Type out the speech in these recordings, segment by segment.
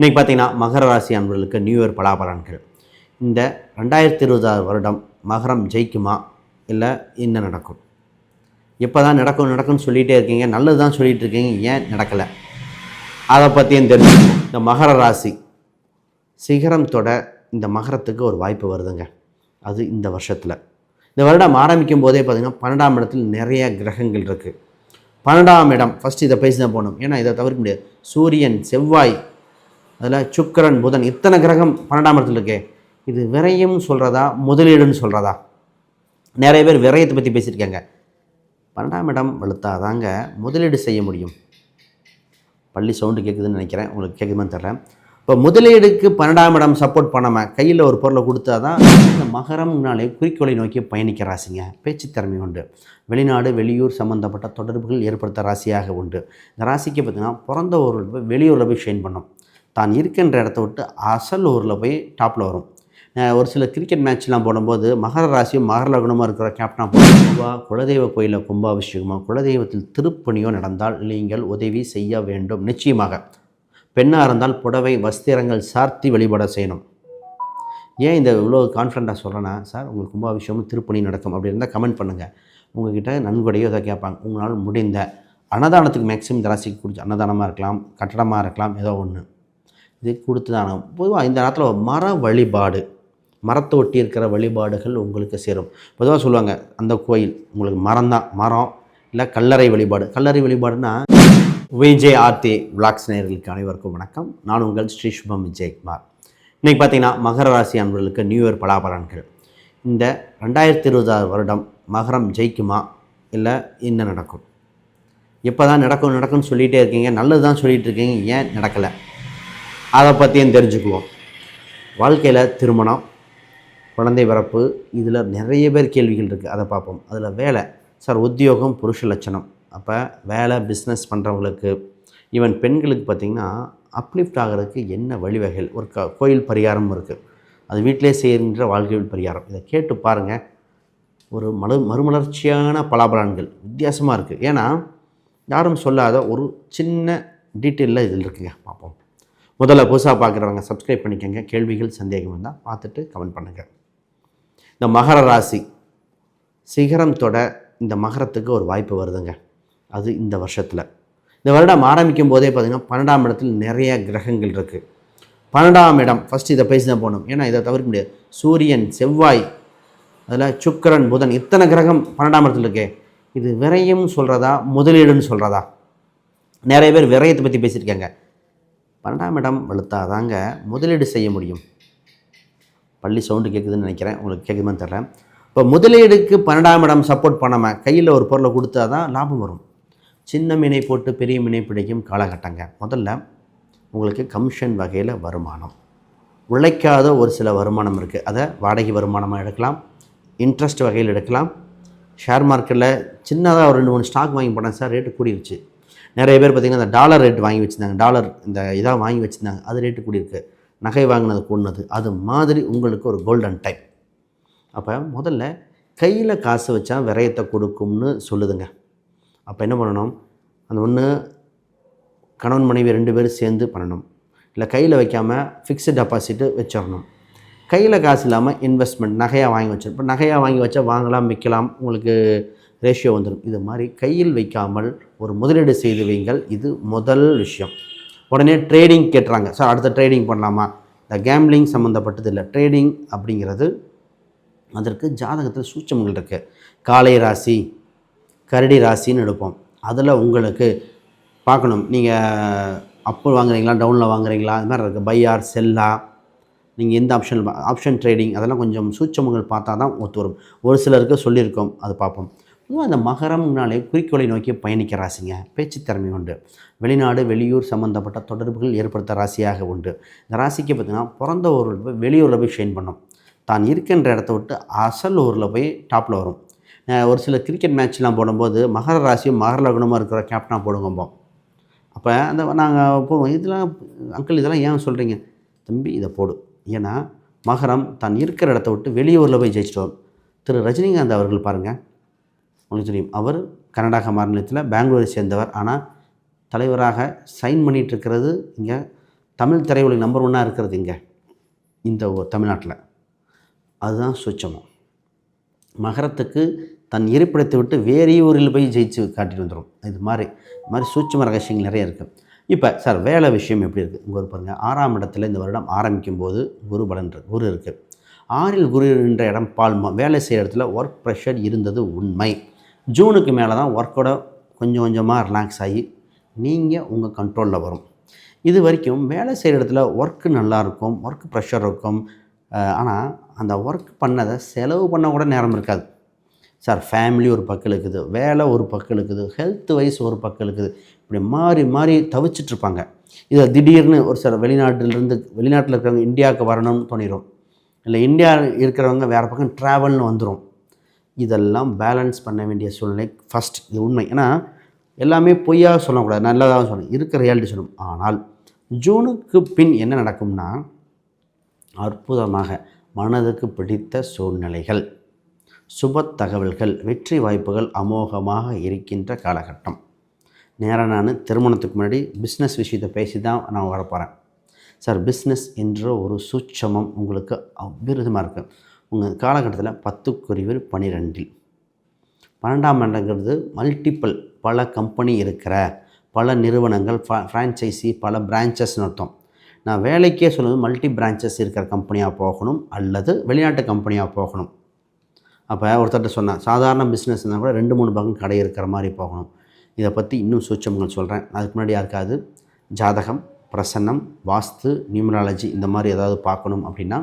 இன்றைக்கி பார்த்தீங்கன்னா மகர ராசி அன்பர்களுக்கு நியூ இயர் பலாபலன்கள். இந்த ரெண்டாயிரத்தி இருபதாறு வருடம் மகரம் ஜெயிக்குமா? இல்லை என்ன நடக்கும்? எப்போ தான் நடக்கும் நடக்கும்னு சொல்லிகிட்டே இருக்கீங்க. நல்லது தான் சொல்லிகிட்டு இருக்கீங்க. ஏன் நடக்கலை? அதை பற்றியும் தெரிஞ்சுக்கணும். இந்த மகர ராசி சிகரம் தொட இந்த மகரத்துக்கு ஒரு வாய்ப்பு வருதுங்க. அது இந்த வருஷத்தில். இந்த வருடம் ஆரம்பிக்கும் போதே பார்த்திங்கன்னா பன்னெண்டாம் இடத்தில் நிறைய கிரகங்கள் இருக்குது பன்னெண்டாம் இடம் ஃபஸ்ட்டு இதை பேசி தான் போகணும். ஏன்னா இதை தவிர்க்க முடியாது. சூரியன் செவ்வாய் அதில் சுக்கரன் புதன் இத்தனை கிரகம் பன்னெண்டாம் இடத்துல இருக்கே. இது விரயம் சொல்கிறதா முதலீடுன்னு சொல்கிறதா நிறைய பேர் விரயத்தை பற்றி பேசியிருக்காங்க. பன்னெண்டாம் இடம் வெளுத்தாதாங்க முதலீடு செய்ய முடியும். பள்ளி சவுண்டு கேட்குதுன்னு நினைக்கிறேன். உங்களுக்கு கேட்குதுன்னு தெரில. இப்போ முதலீடுக்கு பன்னெண்டாம் இடம் சப்போர்ட் பண்ணாமல் கையில் ஒரு பொருளை கொடுத்தா தான் இந்த மகரம்னாலே குறிக்கோளை நோக்கி பயணிக்க ராசிங்க. பேச்சு திறமை உண்டு. வெளிநாடு வெளியூர் சம்மந்தப்பட்ட தொடர்புகள் ஏற்படுத்த ராசியாக உண்டு. இந்த ராசிக்கு பார்த்திங்கன்னா பிறந்த ஊரில் போய் வெளியூரில் போய் ஷைன் பண்ணும். தான் இருக்கின்ற இடத்த விட்டு அசல் ஊரில் போய் டாப்பில் வரும். ஒரு சில கிரிக்கெட் மேட்ச்லாம் போடும்போது மகர ராசியும் மகர லக்னமாக இருக்கிற கேப்டனாக போடுவா குலதெய்வ கோயிலில் கும்பாபிஷேகமாக குலதெய்வத்தில் திருப்பணியோ நடந்தால் நீங்கள் உதவி செய்ய வேண்டும். நிச்சயமாக பெண்ணாக இருந்தால் புடவை வஸ்திரங்கள் சார்த்தி வழிபட செய்யணும். ஏன் இந்த இவ்வளோ கான்ஃபிடண்ட்டாக சொல்கிறேன்னா சார் உங்களுக்கு கும்பாபிஷேகமும் திருப்பணி நடக்கும். அப்படி இருந்தால் கமெண்ட் பண்ணுங்கள் உங்ககிட்ட நன்கொடையோ இதை கேட்பாங்க. உங்களால் முடிந்த அன்னதானத்துக்கு மேக்ஸிமம் இந்த ராசிக்கு கொடுத்து அன்னதானமாக இருக்கலாம் கட்டடமாக இருக்கலாம் ஏதோ ஒன்று இது கொடுத்துதான் பொதுவாக இந்த நேரத்தில் மர வழிபாடு மரத்தை ஒட்டி இருக்கிற வழிபாடுகள் உங்களுக்கு சேரும். பொதுவாக சொல்லுவாங்க அந்த கோயில் உங்களுக்கு மரம் தான் மரம் இல்லை கல்லறை வழிபாடு. கல்லறை வழிபாடுனா விஜய் ஆர்த்தி விளாக்ஸ் நேயர்களுக்கு அனைவருக்கும் வணக்கம். நான் உங்கள் ஸ்ரீ சுபம் விஜயகுமார். இன்றைக்கி பார்த்தீங்கன்னா மகர ராசி அன்பர்களுக்கு நியூ இயர் பலாபலன்கள். இந்த ரெண்டாயிரத்தி இருபதாறு வருடம் மகரம் ஜெயிக்குமா இல்லை என்ன நடக்கும்? எப்போ தான் நடக்கும் நடக்கும்னு சொல்லிகிட்டே இருக்கீங்க நல்லது தான் சொல்லிகிட்டு இருக்கீங்க ஏன் நடக்கலை? அதை பற்றியும் தெரிஞ்சுக்குவோம். வாழ்க்கையில் திருமணம் குழந்தை பிறப்பு இதில் நிறைய பேர் கேள்விகள் இருக்குது அதை பார்ப்போம். அதில் வேலை. சார் உத்தியோகம் புருஷ லட்சணம். அப்போ வேலை பிஸ்னஸ் பண்ணுறவங்களுக்கு ஈவன் பெண்களுக்கு பார்த்திங்கன்னா அப்லிஃப்ட் ஆகிறதுக்கு என்ன வழிவகைகள்? ஒரு க கோயில் பரிகாரம் இருக்குது அது வீட்டிலே செய்கின்ற வாழ்க்கையில் பரிகாரம். இதை கேட்டு பாருங்கள் ஒரு மறு மறுமலர்ச்சியான பலாபலன்கள். வித்தியாசமாக இருக்குது ஏன்னா யாரும் சொல்லாத ஒரு சின்ன டீட்டெயிலில் இதில் இருக்குங்க. பார்ப்போம். முதல்ல புதுசாக பார்க்குறவங்க சப்ஸ்கிரைப் பண்ணிக்கோங்க. கேள்விகள் சந்தேகம் இருந்தால் பார்த்துட்டு கமெண்ட் பண்ணுங்கள் இந்த மகர ராசி சிகரம் தொட இந்த மகரத்துக்கு ஒரு வாய்ப்பு வருதுங்க. அது இந்த வருஷத்தில். இந்த வருடம் ஆரம்பிக்கும் போதே பார்த்திங்கன்னா பன்னெண்டாம் இடத்தில் நிறைய கிரகங்கள் இருக்குது பன்னெண்டாம் இடம் ஃபஸ்ட்டு இதை பேசி தான் போகணும். ஏன்னா இதை தவிர்க்க முடியாது. சூரியன் செவ்வாய் அதில் சுக்கிரன் புதன் இத்தனை கிரகம் பன்னெண்டாம் இடத்துல இருக்கே. இது விரயம்னு சொல்கிறதா முதலீடுன்னு சொல்கிறதா நிறைய பேர் விரயத்தை பற்றி பேசியிருக்காங்க. பன்னெண்டாம் இடம் வலுத்தாதாங்க முதலீடு செய்ய முடியும். பள்ளி சவுண்டு கேட்குதுன்னு நினைக்கிறேன். உங்களுக்கு கேட்குதுன்னு தெரில இப்போ முதலீடுக்கு பன்னெண்டாம் இடம் சப்போர்ட் பண்ணாமல் கையில் ஒரு பொருளை கொடுத்தா தான் லாபம் வரும். சின்ன மீனை போட்டு பெரிய மீனை பிடிக்கும் காலகட்டங்க. முதல்ல உங்களுக்கு கமிஷன் வகையில் வருமானம். உழைக்காத ஒரு சில வருமானம் இருக்குது அதை வாடகை வருமானமாக எடுக்கலாம். இன்ட்ரெஸ்ட் வகையில் எடுக்கலாம். ஷேர் மார்க்கெட்டில் சின்னதாக ஒரு ரெண்டு மூணு ஸ்டாக் வாங்கி போனேன் சார். ரேட்டு கூடிருச்சு. நிறைய பேர் பார்த்திங்கன்னா அந்த டாலர் ரேட் வாங்கி வச்சுருந்தாங்க. டாலர் இந்த இதாக வாங்கி வச்சுருந்தாங்க. அது ரேட்டு கூடியிருக்கு. நகை வாங்கினது கூடினது. அது மாதிரி உங்களுக்கு ஒரு கோல்டன் டைம் அப்போ முதல்ல கையில் காசு வச்சா விரயத்தை கொடுக்கும்னு சொல்லுதுங்க. அப்போ என்ன பண்ணணும்? அந்த ஒன்று கணவன் மனைவி ரெண்டு பேரும் சேர்ந்து பண்ணணும். இல்லை கையில் வைக்காமல் ஃபிக்ஸ்டு டெபாசிட்டு வச்சிடணும். கையில் காசு இல்லாமல் இன்வெஸ்ட்மெண்ட் நகையாக வாங்கி வச்சிடும் இப்போ நகையாக வாங்கி வச்சா வாங்கலாம் விற்கலாம் உங்களுக்கு ரேஷியோ வந்துடும் இது மாதிரி கையில் வைக்காமல் ஒரு முதலீடு செய்து வைங்கள். இது முதல் விஷயம். உடனே ட்ரேடிங் கேட்டுறாங்க சார் அடுத்த ட்ரேடிங் பண்ணலாமா? இந்த கேம்லிங் சம்மந்தப்பட்டது இல்லை. ட்ரேடிங் அப்படிங்கிறது அதற்கு ஜாதகத்தில் சூட்சமங்கள் இருக்குது காலை ராசி கரடி ராசின்னு எடுப்போம். அதில் உங்களுக்கு பார்க்கணும். நீங்கள் அப்பு வாங்குறீங்களா டவுனில் வாங்குறீங்களா அது மாதிரி இருக்குது பையார் செல்லா நீங்கள் எந்த ஆப்ஷன் ஆப்ஷன் ட்ரேடிங் அதெல்லாம் கொஞ்சம் சூட்சமங்கள் பார்த்தா தான் ஒத்து வரும். ஒரு சிலருக்கு சொல்லியிருக்கோம். அது பார்ப்போம். பொதுவாக அந்த மகரம்னாலே குறிக்கோளை நோக்கி பயணிக்க ராசிங்க. பேச்சுத்திறமை உண்டு. வெளிநாடு வெளியூர் சம்மந்தப்பட்ட தொடர்புகள் ஏற்படுத்த ராசியாக உண்டு. இந்த ராசிக்கு பார்த்திங்கன்னா பிறந்த ஊரில் போய் வெளியூரில் போய் ஷைன் பண்ணும். தான் இருக்கின்ற இடத்த விட்டு அசல் ஊரில் போய் டாப்பில் வரும். ஒரு சில கிரிக்கெட் மேட்ச்லாம் போடும்போது மகர ராசியும் மகர லக்னமாக இருக்கிற கேப்டனாக போடுங்கம்போம் அப்போ அந்த நாங்கள் போடுவோம். இதெல்லாம் அங்கிள் இதெல்லாம் ஏன் சொல்கிறீங்க தம்பி இதை போடு. ஏன்னா மகரம் தான் இருக்கிற இடத்த விட்டு வெளியூரில் போய் ஜெயிச்சிட்டு வரும் திரு. ரஜினிகாந்த் அவர்கள் பாருங்கள் உங்களுக்கு தெரியும். அவர் கர்நாடக மாநிலத்தில் பெங்களூரை சேர்ந்தவர். ஆனால் தலைவராக சைன் பண்ணிகிட்டு இருக்கிறது இங்கே தமிழ் திரையுலக நம்பர் ஒன்னாக இருக்கிறது இங்கே. இந்த தமிழ்நாட்டில். அதுதான் சுச்சமம். மகரத்துக்கு தன் இருப்பிடத்தை விட்டு வேறே ஊரில் போய் ஜெயிச்சு காட்டிட்டு வந்துடும் இது மாதிரி இது மாதிரி சூட்சம ரகசியங்கள் நிறைய இருக்குது இப்போ சார் வேலை விஷயம் எப்படி இருக்குது உங்கள் பாருங்கள் ஆறாம் இடத்துல இந்த வருடம் ஆரம்பிக்கும் போது குரு பலன் குரு இருக்குது ஆறில் குரு என்ற இடம் பால்மா வேலை செய்கிற இடத்துல ஒர்க் ப்ரெஷர் இருந்தது உண்மை. ஜூனுக்கு மேலே தான் ஒர்க்கோட கொஞ்சம் கொஞ்சமாக ரிலாக்ஸ் ஆகி நீங்கள் உங்கள் கண்ட்ரோலில் வரும். இது வரைக்கும் வேலை செய்கிற இடத்துல ஒர்க்கு நல்லா இருக்கும் ஒர்க் ப்ரெஷர் இருக்கும். ஆனால் அந்த ஒர்க் பண்ணதை செலவு பண்ண கூட நேரம் இருக்காது. சார் ஃபேமிலி ஒரு பக்கம் இருக்குது வேலை ஒரு பக்கம் இருக்குது ஹெல்த் வைஸ் ஒரு பக்கம் இருக்குது. இப்படி மாறி மாறி தவிச்சிட்டு இருப்பாங்க. இதை திடீர்னு ஒரு சில வெளிநாட்டிலேருந்து வெளிநாட்டில் இருக்கிறவங்க இந்தியாவுக்கு வரணும்னு தோணிடும் இல்லை இந்தியா இருக்கிறவங்க வேறு பக்கம் ட்ராவல்னு வந்துடும் இதெல்லாம் பேலன்ஸ் பண்ண வேண்டிய சூழ்நிலை ஃபஸ்ட் இது உண்மை. ஏன்னா எல்லாமே பொய்யாக சொல்லக்கூடாது நல்லதாக சொல்லணும். இருக்கிற ரியாலிட்டி சொல்லணும். ஆனால் ஜூனுக்கு பின் என்ன நடக்கும்னா அற்புதமாக மனதுக்கு பிடித்த சூழ்நிலைகள் சுப தகவல்கள் வெற்றி வாய்ப்புகள் அமோகமாக இருக்கின்ற காலகட்டம். நேராக நான் திருமணத்துக்கு முன்னாடி பிஸ்னஸ் விஷயத்தை பேசி தான் நான் வரப்போகிறேன் சார் பிஸ்னஸ் என்ற ஒரு சூட்சமம் உங்களுக்கு அவ்விருதமாக இருக்குது உங்கள் காலகட்டத்தில் பத்துக்குரிவில் பனிரெண்டில். பன்னெண்டாம் இடங்கிறது மல்டிப்பிள் பல கம்பெனி இருக்கிற பல நிறுவனங்கள் ஃப்ரான்ச்சைசி பல பிரான்ச்சஸ்னு அர்த்தம். நான் வேலைக்கே சொல்லுவது மல்டி பிரான்ச்சஸ் இருக்கிற கம்பெனியாக போகணும் அல்லது வெளிநாட்டு கம்பெனியாக போகணும். அப்போ ஒருத்தர்கிட்ட சொன்னேன் சாதாரண பிஸ்னஸ்னால் கூட ரெண்டு மூணு பக்கம் கடை இருக்கிற மாதிரி போகணும். இதை பற்றி இன்னும் சூட்சமங்கள் சொல்கிறேன் அதுக்கு முன்னாடி யாருக்காவது ஜாதகம் பிரசன்னம் வாஸ்து நியூமராலஜி இந்த மாதிரி ஏதாவது பார்க்கணும் அப்படின்னா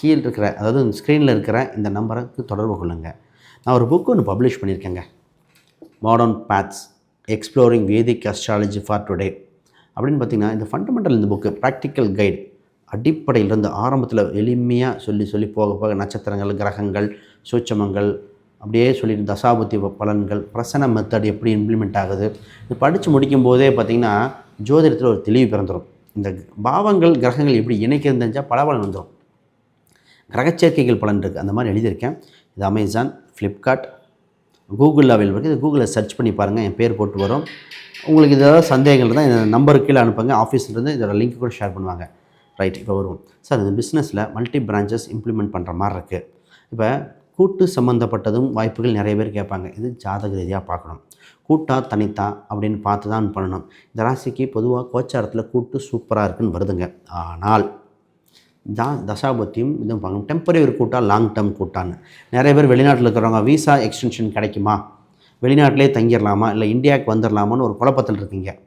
கீழே இருக்கிற அதாவது ஸ்க்ரீனில் இருக்கிற இந்த நம்பருக்கு தொடர்பு கொள்ளுங்கள் நான் ஒரு புக் ஒன்று publish பண்ணியிருக்கேங்க. Modern paths exploring Vedic astrology for today அப்படின்னு பார்த்தீங்கன்னா இந்த ஃபண்டமெண்டல் இந்த புக்கு ப்ராக்டிக்கல் கைடு அடிப்படையிலிருந்து ஆரம்பத்தில் எளிமையாக சொல்லி சொல்லி போக போக நட்சத்திரங்கள் கிரகங்கள் சூட்சமங்கள் அப்படியே சொல்லி தசாபுத்தி பலன்கள் பிரசன மெத்தட் எப்படி இம்ப்ளிமெண்ட் ஆகுது. இது படித்து முடிக்கும் போதே பார்த்திங்கன்னா ஜோதிடத்தில் ஒரு தெளிவு பிறந்துடும் இந்த பாவங்கள் கிரகங்கள் எப்படி இணைக்கிறது தெரிஞ்சால் பலபலன் வந்துடும் கிரகச்சேர்க்கைகள் பலன் இருக்குது அந்த மாதிரி எழுதியிருக்கேன். இது அமேசான் ஃப்ளிப்கார்ட் கூகுளில் அவைலபிள் இருக்குது இது கூகுளில் சர்ச் பண்ணி பாருங்கள் என் பேர் போட்டு வரும். உங்களுக்கு ஏதாவது சந்தேகங்கள் தான் இந்த நம்பருக்கு கீழே அனுப்புங்க. ஆஃபீஸ்லேருந்து இதோட லிங்க் கூட ஷேர் பண்ணுவாங்க. ரைட் இப்போ வருவோம். சார் இந்த பிஸ்னஸில் மல்டி பிரான்ச்சஸ் இம்ப்ளிமெண்ட் பண்ணுற மாதிரி இருக்குது இப்போ கூட்டு சம்மந்தப்பட்டதும் வாய்ப்புகள் நிறைய பேர் கேட்பாங்க. இது ஜாதக ரீதியாக பார்க்கணும். கூட்டா தனித்தா அப்படின்னு பார்த்து தான் பண்ணணும். இந்த ராசிக்கு பொதுவாக கோச்சாரத்தில் கூட்டு சூப்பராக இருக்குன்னு வருதுங்க. ஆனால் ஜா தசாபத்தியும் இதுவும் பார்க்கணும் டெம்பரரி கூட்டா லாங் டேர்ம் கூட்டான்னு நிறைய பேர் வெளிநாட்டில் இருக்கிறவங்க விசா எக்ஸ்டென்ஷன் கிடைக்குமா? வெளிநாட்டிலே தங்கிடலாமா? இல்லை இந்தியாவுக்கு வந்துடலாமான்னு ஒரு குழப்பத்தில் இருக்கீங்க.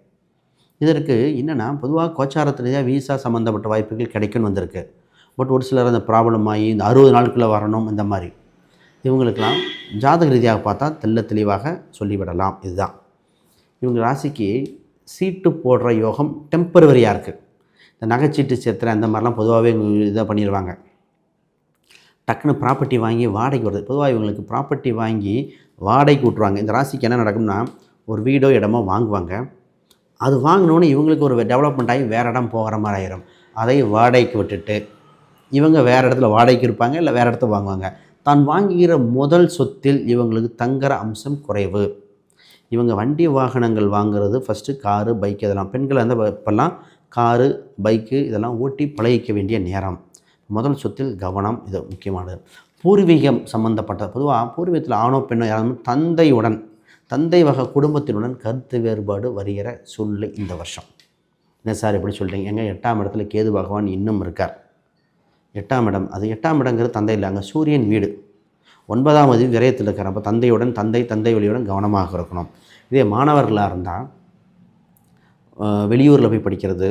இதற்கு என்னென்னா பொதுவாக கோச்சாரத்தில் ரீதியாக விசா சம்மந்தப்பட்ட வாய்ப்புகள் கிடைக்குன்னு வந்திருக்கு. பட் ஒரு சிலர் அந்த ப்ராப்ளம் ஆகி இந்த அறுபது நாளுக்குள்ளே வரணும் இந்த மாதிரி. இவங்களுக்கெல்லாம் ஜாதக ரீதியாக பார்த்தா தெள்ள தெளிவாக சொல்லிவிடலாம். இதுதான். இவங்க ராசிக்கு சீட்டு போடுற யோகம் டெம்பரவரியாக இருக்குது இந்த நகைச்சீட்டு சேத்திரம் அந்த மாதிரிலாம் பொதுவாகவே இவங்க பண்ணிடுவாங்க. டக்குன்னு ப்ராப்பர்ட்டி வாங்கி வாடகைக்கு வருது. பொதுவாக இவங்களுக்கு ப்ராப்பர்ட்டி வாங்கி வாடகைக்கு விட்ருவாங்க இந்த ராசிக்கு என்ன நடக்கும்னா ஒரு வீடோ இடமோ வாங்குவாங்க. அது வாங்கினோன்னு இவங்களுக்கு ஒரு டெவலப்மெண்ட் ஆகி வேறு இடம் போகிற மாதிரி ஆயிரும். அதை வாடகைக்கு விட்டுட்டு இவங்க வேறு இடத்துல வாடகைக்கு இருப்பாங்க இல்லை வேறு இடத்துல வாங்குவாங்க. தான் வாங்குகிற முதல் சொத்தில் இவங்களுக்கு தங்குற அம்சம் குறைவு. இவங்க வண்டி வாகனங்கள் வாங்குறது ஃபஸ்ட்டு காரு பைக் இதெல்லாம். பெண்கள் வந்து இப்போல்லாம் காரு பைக்கு இதெல்லாம் ஓட்டி பழகிக்க வேண்டிய நேரம். முதல் சொத்தில் கவனம் இது முக்கியமானது. பூர்வீகம் சம்பந்தப்பட்ட பொதுவாக பூர்வீகத்தில் ஆணோ பெண்ணோ யாரும் தந்தையுடன் தந்தை வகை குடும்பத்தினுடன் கருத்து வேறுபாடு வருகிற சூழ்நிலை இந்த வருஷம். என்ன சார் எப்படி சொல்கிறீங்க எங்கள் எட்டாம் இடத்துல கேது பகவான் இன்னும் இருக்கார். எட்டாம் இடம். அது எட்டாம் இடங்கிறது தந்தை இல்லை அங்கே சூரியன் வீடு. ஒன்பதாம் அதிவு விரயத்தில் இருக்கிற அப்போ தந்தையுடன் தந்தை தந்தை வழியுடன் கவனமாக இருக்கணும். இதே மாணவர்களாக இருந்தால் வெளியூரில் போய் படிக்கிறது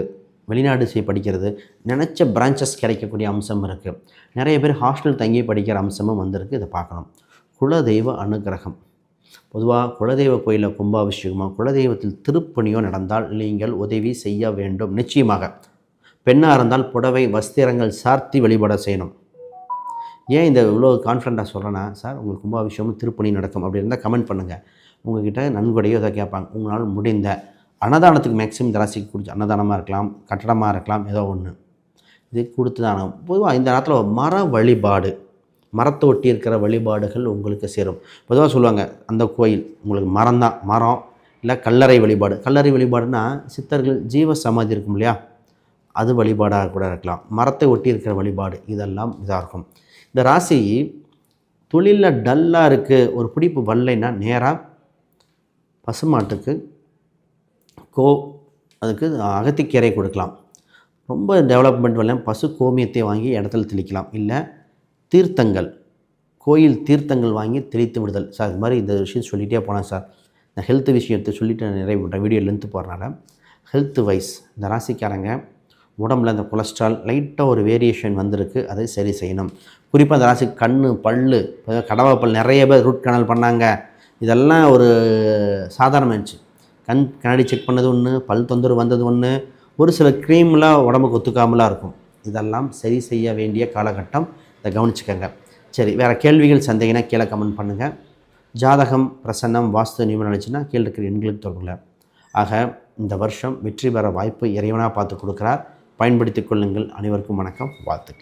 வெளிநாடு போய் படிக்கிறது நினச்ச பிரான்ச்சஸ் கிடைக்கக்கூடிய அம்சம் இருக்குது நிறைய பேர் ஹாஸ்டல் தங்கி படிக்கிற அம்சமும் வந்திருக்கு. இதை பார்க்கணும். குலதெய்வ அனுகிரகம். பொதுவாக குலதெய்வ கோயிலில் கும்பாபிஷேகமோ குலதெய்வத்தில் திருப்பணியோ நடந்தால் நீங்கள் உதவி செய்ய வேண்டும். நிச்சயமாக. பெண்ணாக இருந்தால் புடவை வஸ்திரங்கள் சார்த்தி வழிபட செய்யணும். ஏன் இந்த இவ்வளோ கான்ஃபிடண்ட்டாக சொல்கிறேன்னா சார் உங்களுக்கு கும்பாபிஷேகமும் திருப்பணி நடக்கும். அப்படி இருந்தால் கமெண்ட் பண்ணுங்கள் உங்கள்கிட்ட நன்கொடையோ இதை கேட்பாங்க. உங்களால் முடிந்த அன்னதானத்துக்கு மேக்ஸிமம் இந்த ராசிக்கு கொடுத்து அன்னதானமாக இருக்கலாம் கட்டடமாக இருக்கலாம் ஏதோ ஒன்று இது கொடுத்து தானம் பொதுவாக இந்த நேரத்தில் மர வழிபாடு மரத்தை ஒட்டி இருக்கிற வழிபாடுகள் உங்களுக்கு சேரும். பொதுவாக சொல்லுவாங்க அந்த கோயில் உங்களுக்கு மரம் தான் மரம் இல்லை கல்லறை வழிபாடு. கல்லறை வழிபாடுனா சித்தர்கள் ஜீவ சமாதி இருக்கும் இல்லையா? அது வழிபாடாக கூட இருக்கலாம். மரத்தை ஒட்டி இருக்கிற வழிபாடு இதெல்லாம் இதாக இருக்கும். இந்த ராசி தொழிலில் டல்லாக இருக்குது ஒரு பிடிப்பு வரலைன்னா நேராக பசுமாட்டுக்கு கோ அதுக்கு அகத்திக்கீரை கொடுக்கலாம். ரொம்ப டெவலப்மெண்ட் வரல பசு கோமியத்தை வாங்கி இடத்துல தெளிக்கலாம். இல்லை தீர்த்தங்கள். கோயில் தீர்த்தங்கள் வாங்கி தெளித்து விடுதல். சார் இது மாதிரி இந்த விஷயம் சொல்லிகிட்டே போனேன் சார். இந்த ஹெல்த் விஷயத்தை சொல்லிட்டு நான் நிறைய பண்ணுறேன் வீடியோ லென்த்து போகிறனால ஹெல்த் வைஸ் இந்த ராசிக்காரங்க உடம்புல இந்த கொலஸ்ட்ரால் லைட்டாக ஒரு வேரியேஷன் வந்திருக்கு. அதை சரி செய்யணும். குறிப்பாக அந்த ராசி கண் பல்லு கடவை பல் நிறைய பேர் ரூட் கனல் பண்ணாங்க. இதெல்லாம் ஒரு சாதாரணமாகிடுச்சு கண் கண்ணாடி செக் பண்ணது ஒன்று பல் தொந்தரவு வந்தது ஒன்று ஒரு சில க்ரீம்லாம் உடம்புக்கு ஒத்துக்காமலாம் இருக்கும். இதெல்லாம் சரி செய்ய வேண்டிய காலகட்டம். இதை கவனிச்சுக்கோங்க. சரி வேறு கேள்விகள் சந்தேகம்னா கீழே கமெண்ட் பண்ணுங்கள் ஜாதகம் பிரசன்னம் வாஸ்து நியமனம் நினச்சின்னா கீழே இருக்கிற எண்களுக்கு தொடர்புல. ஆக இந்த வருஷம் வெற்றி பெற வாய்ப்பு இறைவனாக பார்த்து கொடுக்குறார். பயன்படுத்திக் கொள்ளுங்கள். அனைவருக்கும் வணக்கம். வாழ்த்துக்கள்.